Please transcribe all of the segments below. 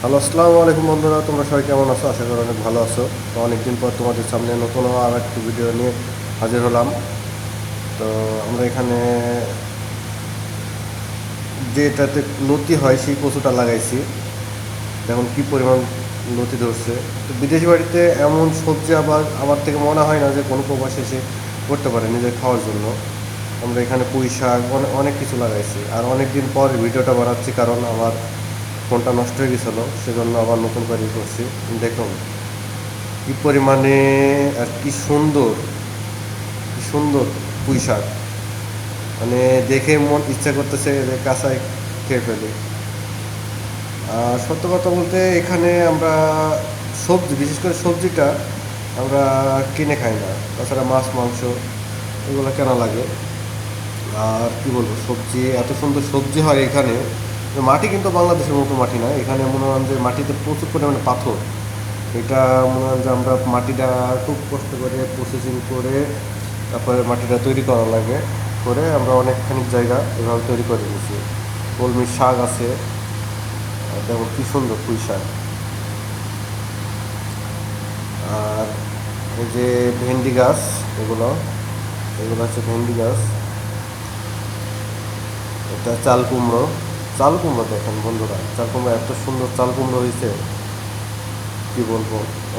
Hello, আসসালামু আলাইকুম বন্ধুরা, তোমরা সবাই কেমন আছো? আশা করি অনেক ভালো আছো। তো অনেকদিন পর তোমাদের সামনে নতুন আর একটি ভিডিও নিয়ে হাজির হলাম। তো আমরা এখানে যেটাতে লতি হয়, সেই কচুটা লাগাইছি। দেখুন কি পরিমাণ লতি ধরছে। তো বিদেশি বাড়িতে এমন সবজি আবার, আমার থেকে মনে হয় না যে কোনো প্রবাসী এসে করতে পারে নিজের খাওয়ার জন্য। আমরা এখানে পুঁই শাক অনেক কিছু লাগাইছি। আর অনেক দিন পর ভিডিওটা বানাচ্ছি কারণ আমার ফোনটা নষ্ট হয়ে গেছিল, সেজন্য আবার নতুন করে করছি। দেখুন, কি পরিমাণে আর কি সুন্দর কি সুন্দর পুঁই শাক মানে দেখে মন ইচ্ছা করতেছে যে কাঁচায় খেয়ে ফেলি। আর সত্য কথা বলতে এখানে আমরা সবজি, বিশেষ করে সবজিটা আমরা কিনে খাই না। তাছাড়া মাছ, মাংস, এগুলো কেনা লাগে। আর কি বলব, সবজি, এত সুন্দর সবজি হয় এখানে। মাটি কিন্তু বাংলাদেশের মতো মাটি না। এখানে মনে হয় যে মাটিতে প্রচুর পরিমাণে পাথর। এটা মনে হয় যে আমরা মাটিটা খুব কষ্ট করে প্রসেসিং করে তারপরে মাটিটা তৈরি করা লাগে। করে আমরা অনেকখানি জায়গা এভাবে তৈরি করে নিয়েছি কলমির শাক আছে। দেখো কি সুন্দর পুঁই শাক। আর এই যে ভেন্ডি গাছ, এগুলো এগুলো হচ্ছে ভেন্ডি গাছ। এটা চাল কুমড়ো। চাল কুমড়ো দেখেন বন্ধুরা, চাল কুমড়ো এত সুন্দর চাল কুমড়ো হয়েছে। কি বলব?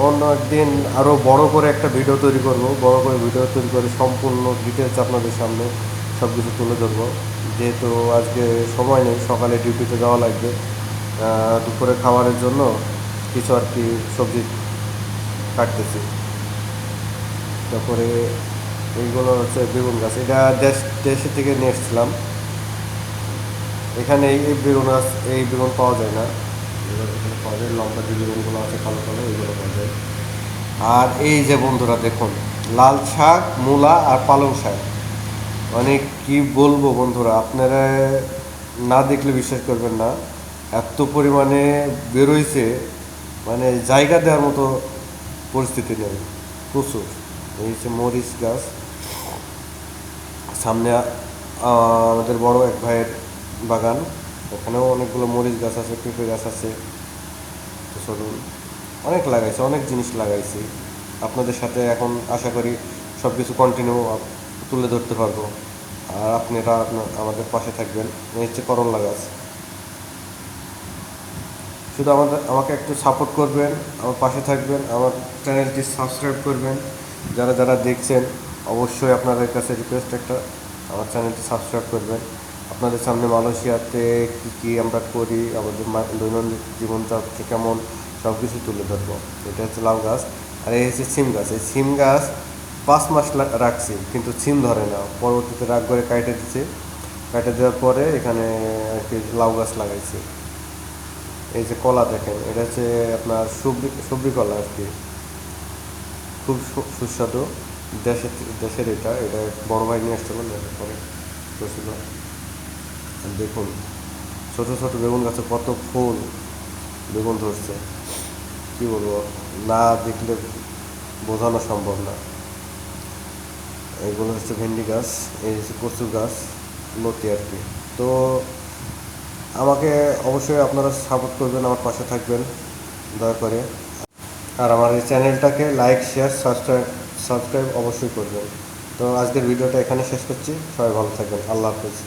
অন্য একদিন আরও বড় করে একটা ভিডিও তৈরি করব, বড় করে ভিডিও তৈরি করে সম্পূর্ণ ডিটেলস আপনাদের সামনে সব কিছু তুলে ধরবো। যেহেতু আজকে সময় নেই, সকালে ডিউটিতে যাওয়া লাগবে। দুপুরে খাবারের জন্য কিছু আর কি সবজি কাটতেছি। তারপরে এইগুলো হচ্ছে বেগুন গাছ। এটা দেশ দেশে থেকে নিয়ে এসেছিলাম। এখানে এই বেগুন গাছ এই বেগুন পাওয়া যায় না। এখানে পাওয়া যায়, লম্বা যে বেগুনগুলো আছে, কালো কালো, এগুলো পাওয়া যায়। আর এই যে বন্ধুরা, দেখুন, লাল শাক, মূলা আর পালং শাক। মানে কি বলব বন্ধুরা, আপনারা না দেখলে বিশ্বাস করবেন না, এত পরিমাণে বেরোইছে মানে জায়গা দেওয়ার মতো পরিস্থিতি নেই, প্রচুর। এই হচ্ছে মরিচ গাছ। সামনে আমাদের বড় এক ভাইয়ের বাগান, ওখানেও অনেকগুলো মরিচ গাছ আছে, পেঁপে গাছ আছে। তো চলুন অনেক লাগাইছি, অনেক জিনিস লাগাইছি। আপনাদের সাথে এখন আশা করি সব কিছু কন্টিনিউ তুলে ধরতে পারব। আর আপনারা আপনা- আমাদের পাশে থাকবেন। এই হচ্ছে করল্লা গাছ। শুধু আমাদের, আমাকে একটু সাপোর্ট করবেন, আমার পাশে থাকবেন, আমার চ্যানেলটি সাবস্ক্রাইব করবেন। যারা যারা দেখছেন, অবশ্যই আপনাদের কাছে রিকোয়েস্ট একটা, আমার চ্যানেলটি সাবস্ক্রাইব করবেন। আপনাদের সামনে মালয়েশিয়াতে কী কী আমরা করি, আমাদের দৈনন্দিন জীবনযাত্রা কেমন সব কিছু তুলে ধরবো। এটা হচ্ছে লাউ গাছ, আর এই হচ্ছে সিম গাছ। এই সিম গাছ পাঁচ মাস রাখছি, কিন্তু সিম ধরে না। পরবর্তীতে রাগ করে কাটে দিচ্ছে কাটে দেওয়ার পরে এখানে আর কি লাউ গাছ লাগাইছি। এই যে কলা দেখেন, এটা হচ্ছে আপনার সবজি সবজি কলা আর কি। খুব সুস্বাদু। দেশের দেশের এটা এটা বড় ভাই নিয়ে আসছিল পরে। দেখুন, ছোট ছোট বেগুন গাছে কত ফুল বেগুন ধরছে। কি বলব, না দেখলে বোঝানো সম্ভব না। এগুলো হচ্ছে ভেন্ডি গাছ, এই হচ্ছে কচু গাছ, লতি আর কি। তো আমাকে অবশ্যই আপনারা সাপোর্ট করবেন, আমার পাশে থাকবেন, দয়া করে। আর আমার এই চ্যানেলটাকে লাইক শেয়ার সাবস্ক্রাইব সাবস্ক্রাইব অবশ্যই করবেন। তো আজকের ভিডিওটা এখানে শেষ করছি। সবাই ভালো থাকবেন। আল্লাহ হাফিজ।